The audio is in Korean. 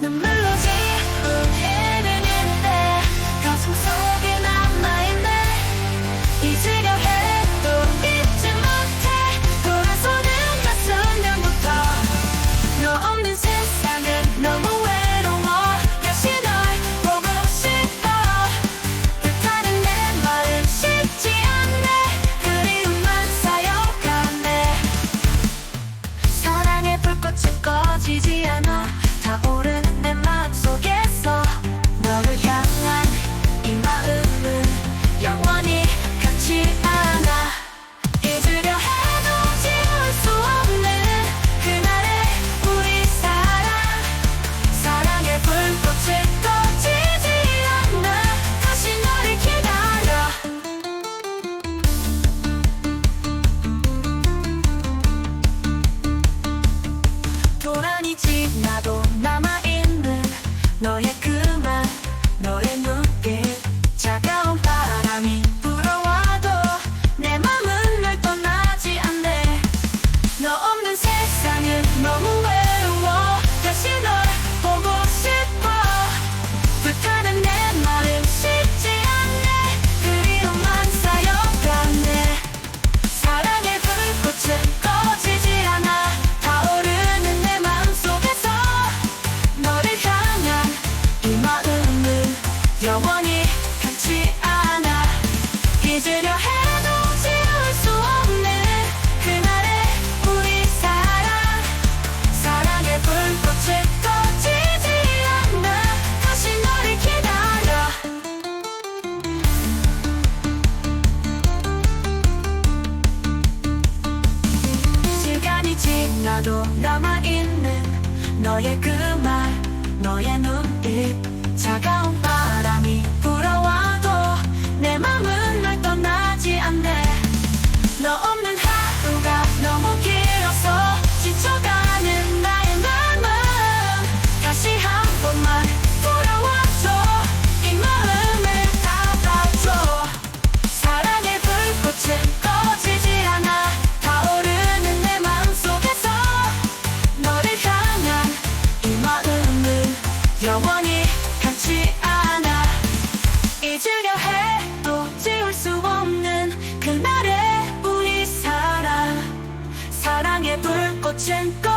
눈물로 지운 해는인데 가슴 속에 남아있네. 잊으려 해도 잊지 못해. 돌아서는 가슴명부터 너 없는 세상은 너무 외로워. 다시 널 보고 싶어. 뜻하는 내 마음 쉽지 않네. 그리움만 쌓여가네. 사랑의 불꽃은 꺼지지 않아. 타오르는 너무 외로워. 다시 널 보고 싶어. 불타는 내 마음 쉽지 않네. 그리움만 쌓여가네 사랑의 불꽃은 꺼지지 않아. 타오르는 내 마음속에서 너를 향한 이 마음은 영원히 시간이 지나도 남아있는 너의 그 말 너의 눈빛 차가운 바 잊으려 해도 지울 수 없는 그날의 우리 사랑. 사랑의 불꽃은 꺼